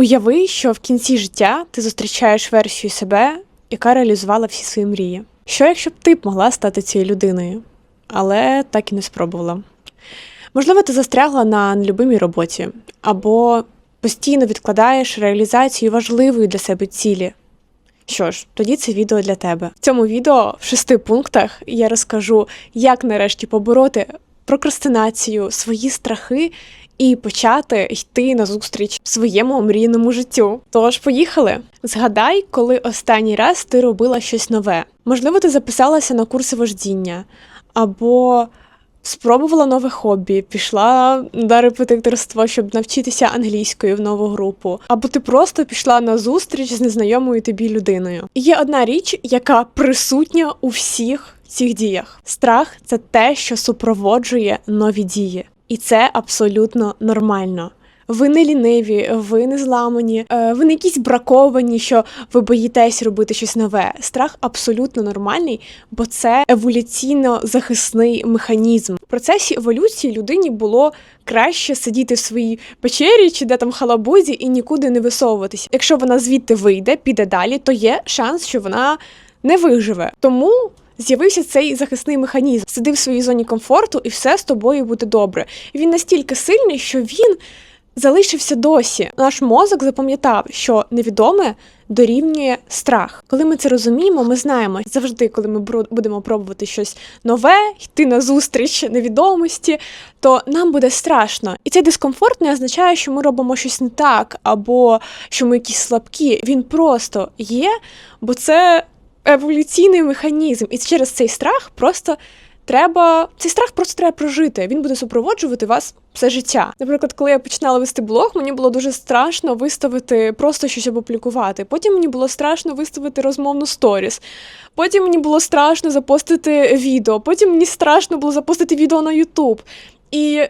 Уяви, що в кінці життя ти зустрічаєш версію себе, яка реалізувала всі свої мрії. Що якщо б ти б могла стати цією людиною, але так і не спробувала? Можливо, ти застрягла на нелюбимій роботі, або постійно відкладаєш реалізацію важливої для себе цілі. Що ж, тоді це відео для тебе. В цьому відео в шести пунктах я розкажу, як нарешті побороти прокрастинацію, свої страхи і почати йти назустріч своєму омріяному життю. Тож, поїхали! Згадай, коли останній раз ти робила щось нове. Можливо, ти записалася на курси вождіння, або спробувала нове хобі, пішла на репетиторство, щоб навчитися англійською в нову групу, або ти просто пішла на зустріч з незнайомою тобі людиною. Є одна річ, яка присутня у всіх цих діях. Страх це те, що супроводжує нові дії. І це абсолютно нормально. Ви не ліниві, ви не зламані, е, ви не якісь браковані, що ви боїтесь робити щось нове. Страх абсолютно нормальний, бо це еволюційно захисний механізм. В процесі еволюції людині було краще сидіти в своїй печері чи де там халабузі і нікуди не висовуватися. Якщо вона звідти вийде, піде далі, то є шанс, що вона не виживе. Тому з'явився цей захисний механізм. Сиди в своїй зоні комфорту, і все з тобою буде добре. І він настільки сильний, що він залишився досі. Наш мозок запам'ятав, що невідоме дорівнює страх. Коли ми це розуміємо, ми знаємо завжди, коли ми будемо пробувати щось нове, йти на зустріч невідомості, то нам буде страшно. І цей дискомфорт не означає, що ми робимо щось не так, або що ми якісь слабкі. Він просто є, бо це еволюційний механізм, і через цей страх просто треба цей страх просто треба прожити. Він буде супроводжувати вас все життя. Наприклад, коли я починала вести блог, мені було дуже страшно виставити просто щось опублікувати. Потім мені було страшно виставити розмовну сторіс. Потім мені було страшно запостити відео. Потім мені страшно було запостити відео на Ютуб. І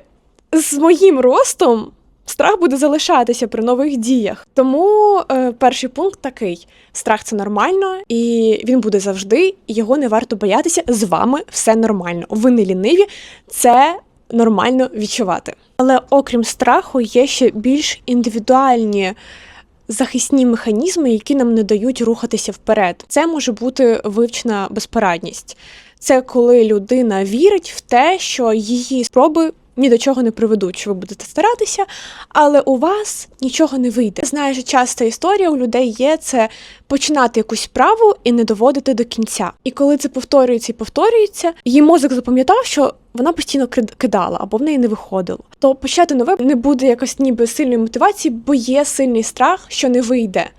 з моїм ростом страх буде залишатися при нових діях. Тому е, перший пункт такий: страх це нормально, і він буде завжди, і його не варто боятися. З вами все нормально. Ви не ліниві, це нормально відчувати. Але окрім страху, є ще більш індивідуальні. Захисні механізми, які нам не дають рухатися вперед. Це може бути вивчена безпорадність. Це коли людина вірить в те, що її спроби ні до чого не приведуть, що ви будете старатися, але у вас нічого не вийде. Знаю, що часто історія у людей є це починати якусь справу і не доводити до кінця. І коли це повторюється і повторюється, її мозок запам'ятав, що вона постійно кидала або в неї не виходило. То почати нове не буде якось ніби сильної мотивації, бо є сильний страх, що не вийде.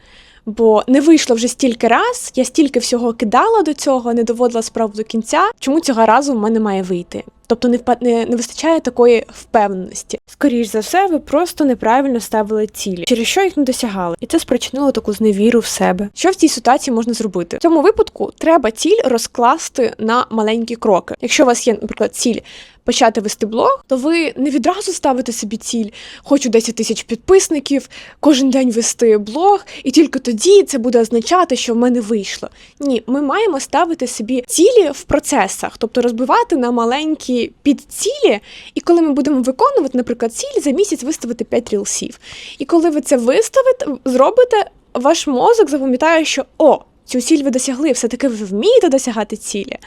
Бо не вийшло вже стільки раз, я стільки всього кидала до цього, не доводила справу до кінця. Чому цього разу в мене має вийти? Тобто не впа... не, не вистачає такої впевненості. Скоріш за все, ви просто неправильно ставили цілі, через що їх не досягали, і це спричинило таку зневіру в себе. Що в цій ситуації можна зробити? В цьому випадку треба ціль розкласти на маленькі кроки. Якщо у вас є, наприклад, ціль почати вести блог, то ви не відразу ставите собі ціль, хочу 10 тисяч підписників, кожен день вести блог, і тільки тоді це буде означати, що в мене вийшло. Ні, ми маємо ставити собі цілі в процесах, тобто розбивати на маленькі підцілі, і коли ми будемо виконувати, наприклад, ціль за місяць виставити 5 рілсів. І коли ви це виставите, зробите, ваш мозок запам'ятає, що о, цю ціль ви досягли, все-таки ви вмієте досягати цілі.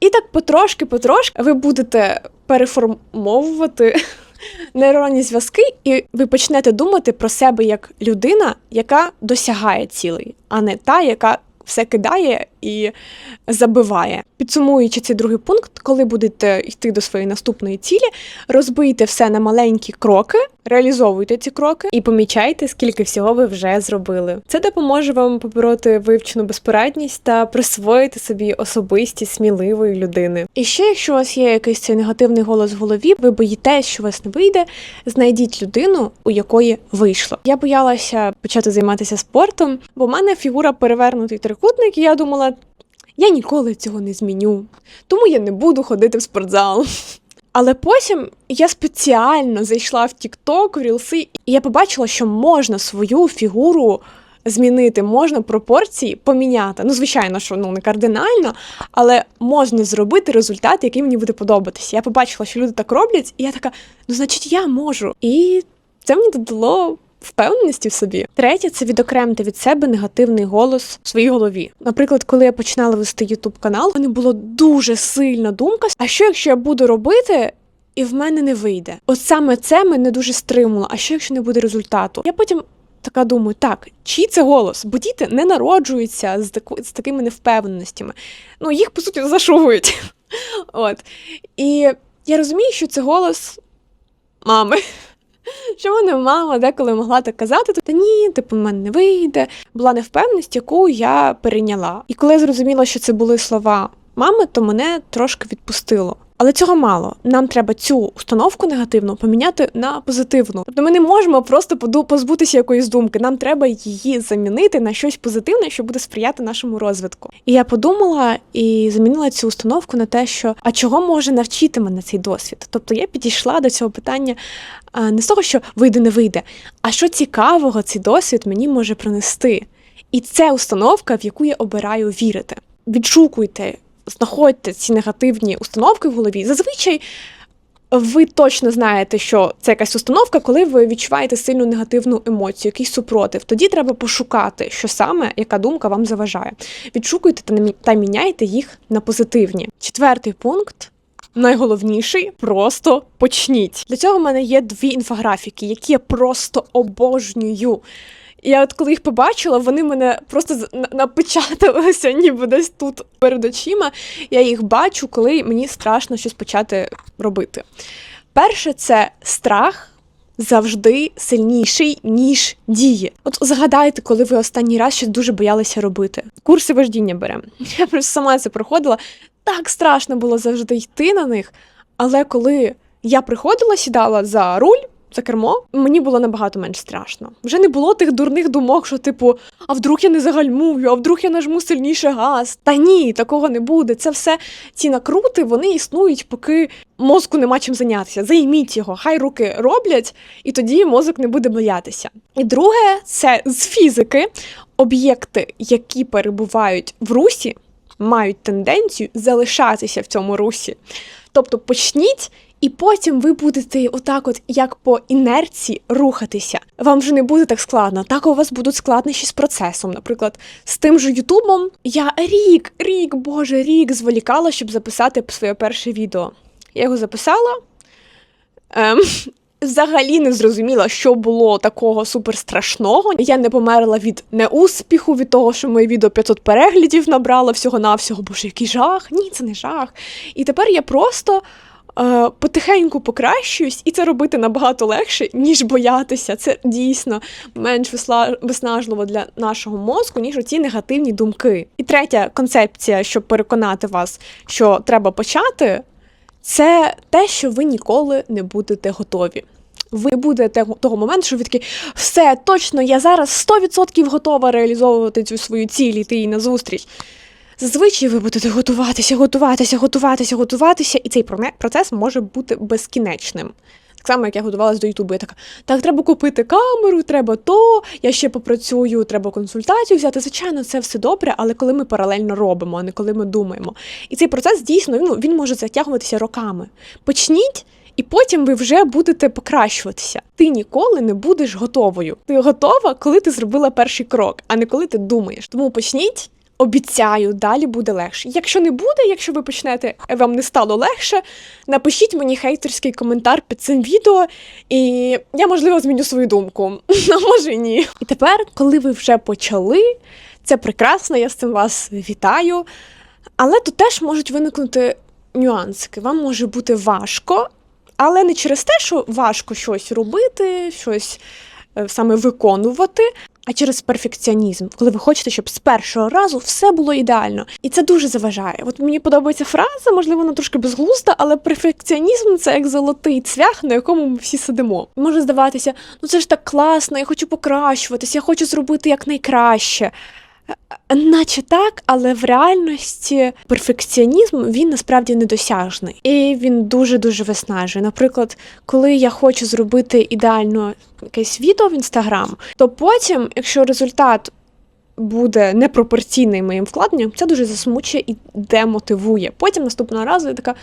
І так потрошки-потрошки ви будете переформовувати нейронні зв'язки, і ви почнете думати про себе як людина, яка досягає цілей, а не та, яка все кидає і забиває. Підсумуючи цей другий пункт, коли будете йти до своєї наступної цілі, розбийте все на маленькі кроки, реалізовуйте ці кроки і помічайте, скільки всього ви вже зробили. Це допоможе вам побороти вивчену безпорадність та присвоїти собі особистість сміливої людини. І ще, якщо у вас є якийсь цей негативний голос в голові, ви боїтесь, що у вас не вийде, знайдіть людину, у якої вийшло. Я боялася почати займатися спортом, бо в мене фігура перевернутий трикутник, і я думала. Я ніколи цього не зміню, тому я не буду ходити в спортзал. Але потім я спеціально зайшла в TikTok, в Рілси, і я побачила, що можна свою фігуру змінити, можна пропорції поміняти. Ну, звичайно, що ну не кардинально, але можна зробити результат, який мені буде подобатися. Я побачила, що люди так роблять, і я така, ну значить, я можу. І це мені додало впевненості в собі. Третє це відокремити від себе негативний голос в своїй голові. Наприклад, коли я починала вести ютуб канал, у мене було дуже сильна думка. А що якщо я буду робити? І в мене не вийде. От саме це мене дуже стримуло. А що якщо не буде результату? Я потім така думаю, так, чий це голос? Бо діти не народжуються з таку з такими невпевненостями. Ну, їх по суті зашугують. От. І я розумію, що це голос мами. Що мене мама деколи могла так казати, то та ні, типу, в мене не вийде. Була невпевненість, яку я перейняла. І коли я зрозуміла, що це були слова мами, то мене трошки відпустило. Але цього мало. Нам треба цю установку негативну поміняти на позитивну. Тобто ми не можемо просто позбутися якоїсь думки. Нам треба її замінити на щось позитивне, що буде сприяти нашому розвитку. І я подумала і замінила цю установку на те, що а чого може навчити мене цей досвід? Тобто я підійшла до цього питання не з того, що вийде, не вийде, а що цікавого цей досвід мені може принести. І це установка, в яку я обираю вірити. Відшукуйте знаходьте ці негативні установки в голові. Зазвичай ви точно знаєте, що це якась установка, коли ви відчуваєте сильну негативну емоцію, якийсь супротив. Тоді треба пошукати, що саме, яка думка вам заважає. Відшукуйте та та міняйте їх на позитивні. Четвертий пункт. Найголовніший просто почніть. Для цього в мене є дві інфографіки, які я просто обожнюю. Я от коли їх побачила, вони мене просто напечаталися, ніби десь тут перед очима. Я їх бачу, коли мені страшно щось почати робити. Перше, це страх завжди сильніший, ніж дії. От згадайте, коли ви останній раз щось дуже боялися робити. Курси вождіння беремо. Я просто сама це проходила. Так страшно було завжди йти на них. Але коли я приходила, сідала за руль, за кермо, мені було набагато менш страшно. Вже не було тих дурних думок, що, типу, а вдруг я не загальмую, а вдруг я нажму сильніше газ. Та ні, такого не буде. Це все ці накрути, вони існують, поки мозку нема чим зайнятися. Займіть його, хай руки роблять, і тоді мозок не буде боятися. І друге, це з фізики об'єкти, які перебувають в русі, мають тенденцію залишатися в цьому русі. Тобто почніть. І потім ви будете отак, от як по інерції рухатися. Вам вже не буде так складно. Так у вас будуть складнощі з процесом. Наприклад, з тим же Ютубом я рік, рік, боже, рік зволікала, щоб записати своє перше відео. Я його записала. Ем, взагалі не зрозуміла, що було такого суперстрашного. Я не померла від неуспіху, від того, що моє відео 500 переглядів набрало всього-навсього. Боже, який жах! Ні, це не жах. І тепер я просто е, потихеньку покращуюсь, і це робити набагато легше, ніж боятися. Це дійсно менш виснажливо для нашого мозку, ніж оці негативні думки. І третя концепція, щоб переконати вас, що треба почати, це те, що ви ніколи не будете готові. Ви не будете того моменту, що ви такі, все, точно, я зараз 100% готова реалізовувати цю свою ціль, іти їй назустріч. Зазвичай ви будете готуватися, готуватися, готуватися, готуватися, і цей процес може бути безкінечним. Так само, як я готувалася до Ютубу, я така, так, треба купити камеру, треба то, я ще попрацюю, треба консультацію взяти. Звичайно, це все добре, але коли ми паралельно робимо, а не коли ми думаємо. І цей процес дійсно ну, він може затягуватися роками. Почніть. І потім ви вже будете покращуватися. Ти ніколи не будеш готовою. Ти готова, коли ти зробила перший крок, а не коли ти думаєш. Тому почніть. Обіцяю, далі буде легше. Якщо не буде, якщо ви почнете, е, вам не стало легше, напишіть мені хейтерський коментар під цим відео, і я, можливо, зміню свою думку. А може ні. І тепер, коли ви вже почали, це прекрасно, я з цим вас вітаю. Але тут теж можуть виникнути нюансики. Вам може бути важко, але не через те, що важко щось робити, щось саме виконувати, а через перфекціонізм, коли ви хочете, щоб з першого разу все було ідеально. І це дуже заважає. От мені подобається фраза, можливо, вона трошки безглузда, але перфекціонізм це як золотий цвях, на якому ми всі сидимо. Може здаватися, ну це ж так класно, я хочу покращуватися, я хочу зробити якнайкраще. Наче так, але в реальності перфекціонізм він насправді недосяжний, і він дуже дуже виснажує. Наприклад, коли я хочу зробити ідеально якесь відео в інстаграм, то потім, якщо результат буде непропорційний моїм вкладенням, це дуже засмучує і демотивує. Потім наступного разу я така.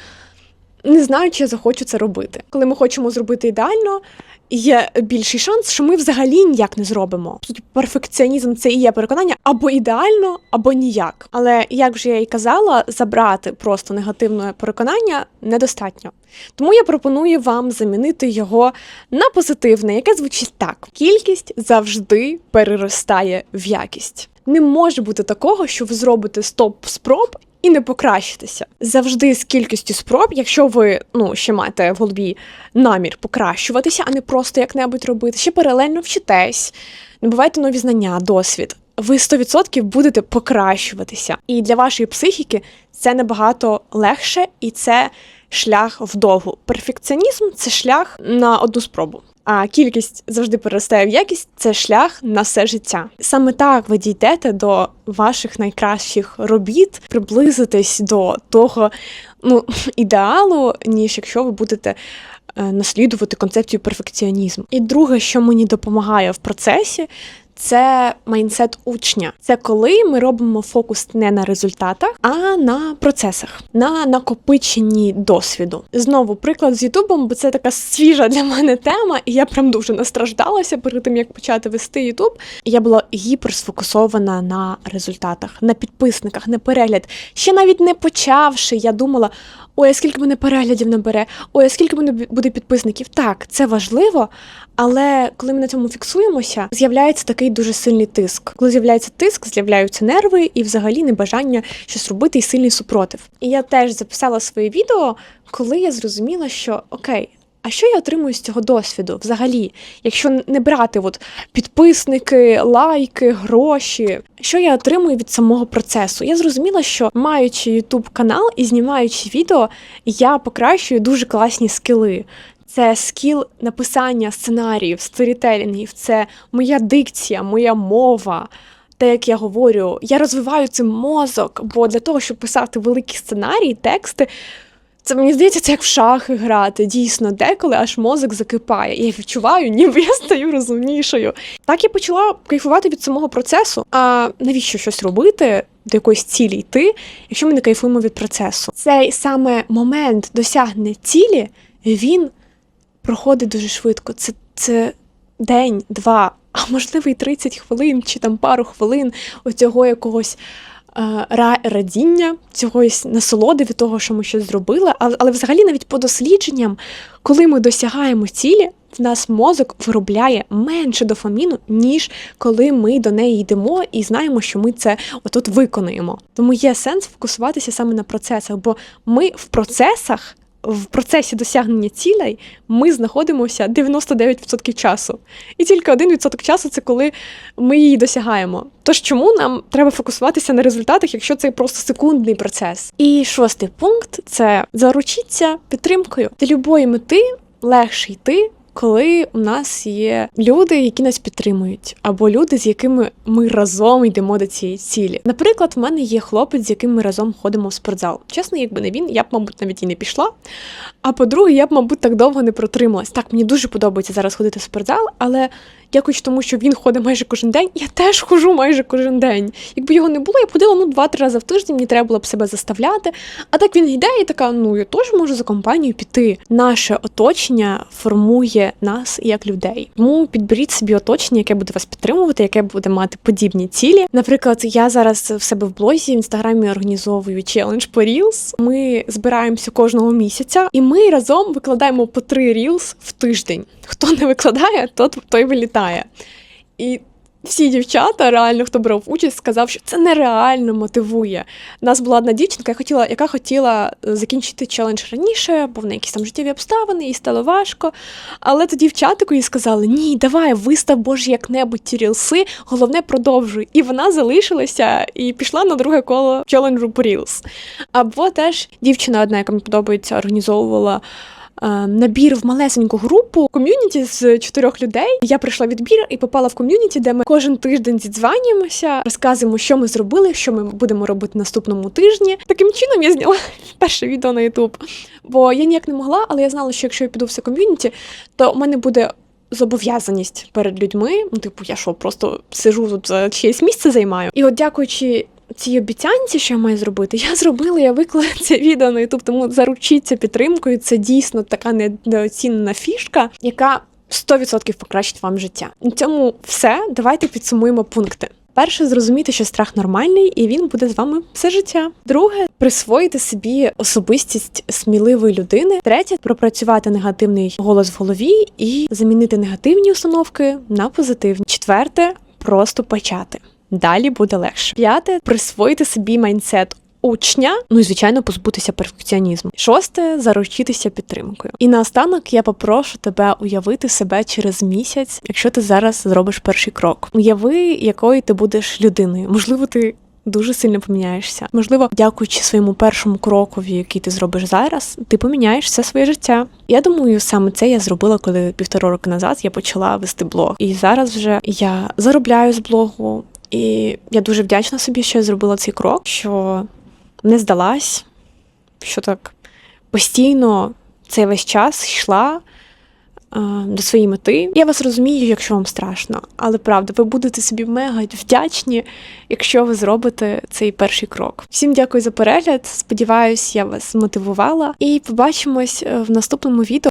Не знаю, чи я захочу це робити. Коли ми хочемо зробити ідеально, є більший шанс, що ми взагалі ніяк не зробимо. Тут перфекціонізм це і є переконання або ідеально, або ніяк. Але як вже я і казала, забрати просто негативне переконання недостатньо. Тому я пропоную вам замінити його на позитивне, яке звучить так: кількість завжди переростає в якість. Не може бути такого, що ви зробите стоп спроб і не покращитися. Завжди з кількістю спроб, якщо ви ну ще маєте в голові намір покращуватися, а не просто як-небудь робити, ще паралельно вчитесь, набувайте нові знання, досвід. Ви 100% будете покращуватися. І для вашої психіки це набагато легше і це шлях вдовгу. Перфекціонізм це шлях на одну спробу. А кількість завжди переростає в якість це шлях на все життя. Саме так ви дійдете до ваших найкращих робіт, приблизитесь до того ну, ідеалу, ніж якщо ви будете е, наслідувати концепцію перфекціонізму. І друге, що мені допомагає в процесі, це майндсет учня. Це коли ми робимо фокус не на результатах, а на процесах, на накопиченні досвіду. Знову приклад з Ютубом, бо це така свіжа для мене тема, і я прям дуже настраждалася перед тим, як почати вести Ютуб. Я була гіперсфокусована на результатах, на підписниках, на перегляд. Ще навіть не почавши, я думала. Ой, а скільки мене переглядів набере, ой, скільки мене буде підписників. Так, це важливо, але коли ми на цьому фіксуємося, з'являється такий дуже сильний тиск. Коли з'являється тиск, з'являються нерви і взагалі небажання щось робити і сильний супротив. І я теж записала своє відео, коли я зрозуміла, що окей. А що я отримую з цього досвіду взагалі, якщо не брати от підписники, лайки, гроші, що я отримую від самого процесу? Я зрозуміла, що маючи YouTube канал і знімаючи відео, я покращую дуже класні скіли. Це скіл написання сценаріїв, сторітелінгів, це моя дикція, моя мова. Те, як я говорю, я розвиваю цим мозок, бо для того, щоб писати великі сценарії, тексти, це мені здається, це як в шахи грати. Дійсно, деколи аж мозок закипає. Я відчуваю, ніби я стаю розумнішою. Так я почала кайфувати від самого процесу. А навіщо щось робити? До якоїсь цілі йти, якщо ми не кайфуємо від процесу. Цей саме момент досягнення цілі, він проходить дуже швидко. Це, Це день, два, а можливо, і 30 хвилин, чи там пару хвилин оцього якогось радіння, цього насолоди від того, що ми щось зробили. Але, але взагалі, навіть по дослідженням, коли ми досягаємо цілі, в нас мозок виробляє менше дофаміну, ніж коли ми до неї йдемо і знаємо, що ми це отут виконуємо. Тому є сенс фокусуватися саме на процесах, бо ми в процесах в процесі досягнення цілей ми знаходимося 99% часу. І тільки 1% часу це коли ми її досягаємо. Тож чому нам треба фокусуватися на результатах, якщо це просто секундний процес? І шостий пункт це заручіться підтримкою. Для любої мети легше йти коли у нас є люди, які нас підтримують, або люди, з якими ми разом йдемо до цієї цілі. Наприклад, в мене є хлопець, з яким ми разом ходимо в спортзал. Чесно, якби не він, я б, мабуть, навіть і не пішла. А по-друге, я б, мабуть, так довго не протрималась. Так, мені дуже подобається зараз ходити в спортзал, але дякуючи тому, що він ходить майже кожен день, я теж хожу майже кожен день. Якби його не було, я б ходила ну два-три рази в тиждень, мені треба було б себе заставляти. А так він йде і така: ну я теж можу за компанію піти. Наше оточення формує нас як людей. Тому підберіть собі оточення, яке буде вас підтримувати, яке буде мати подібні цілі. Наприклад, я зараз в себе в блозі в інстаграмі організовую челендж по Reels. Ми збираємося кожного місяця, і ми разом викладаємо по три Reels в тиждень. Хто не викладає, то той вилітає. І всі дівчата, реально, хто брав участь, сказав, що це нереально мотивує. У нас була одна дівчинка, яка хотіла яка хотіла е, закінчити челендж раніше, бо в неї якісь там життєві обставини, їй стало важко. Але тоді дівчатку їй сказали: Ні, давай, вистав боже як-небудь ті рілси, головне продовжуй. І вона залишилася і пішла на друге коло челенджу по Reels. Або теж дівчина, одна, яка мені подобається, організовувала. Е, набір в малесеньку групу ком'юніті з чотирьох людей. Я прийшла відбір і попала в ком'юніті, де ми кожен тиждень зідзванюємося, розказуємо, що ми зробили, що ми будемо робити наступному тижні. Таким чином я зняла перше відео на Ютуб. Бо я ніяк не могла, але я знала, що якщо я піду в це ком'юніті, то у мене буде. Зобов'язаність перед людьми, ну типу, я що, просто сижу тут чиєсь місце займаю. І от, дякуючи цій обіцянці, що я маю зробити, я зробила, я виклала це відео на YouTube, тому заручіться підтримкою. Це дійсно така недооцінена фішка, яка 100% покращить вам життя. На цьому все. Давайте підсумуємо пункти. Перше, зрозуміти, що страх нормальний, і він буде з вами все життя. Друге, присвоїти собі особистість сміливої людини. Третє, пропрацювати негативний голос в голові і замінити негативні установки на позитивні. Четверте, просто почати. Далі буде легше. П'яте присвоїти собі майндсет. Учня, ну і звичайно, позбутися перфекціонізму. Шосте заручитися підтримкою. І наостанок я попрошу тебе уявити себе через місяць, якщо ти зараз зробиш перший крок. Уяви, якою ти будеш людиною. Можливо, ти дуже сильно поміняєшся. Можливо, дякуючи своєму першому крокові, який ти зробиш зараз, ти поміняєш все своє життя. Я думаю, саме це я зробила, коли півтора роки назад я почала вести блог. І зараз вже я заробляю з блогу. І я дуже вдячна собі, що я зробила цей крок, що не здалась, що так постійно цей весь час йшла е, до своєї мети. Я вас розумію, якщо вам страшно, але правда, ви будете собі мега вдячні, якщо ви зробите цей перший крок. Всім дякую за перегляд. Сподіваюсь, я вас змотивувала. І побачимось е, в наступному відео.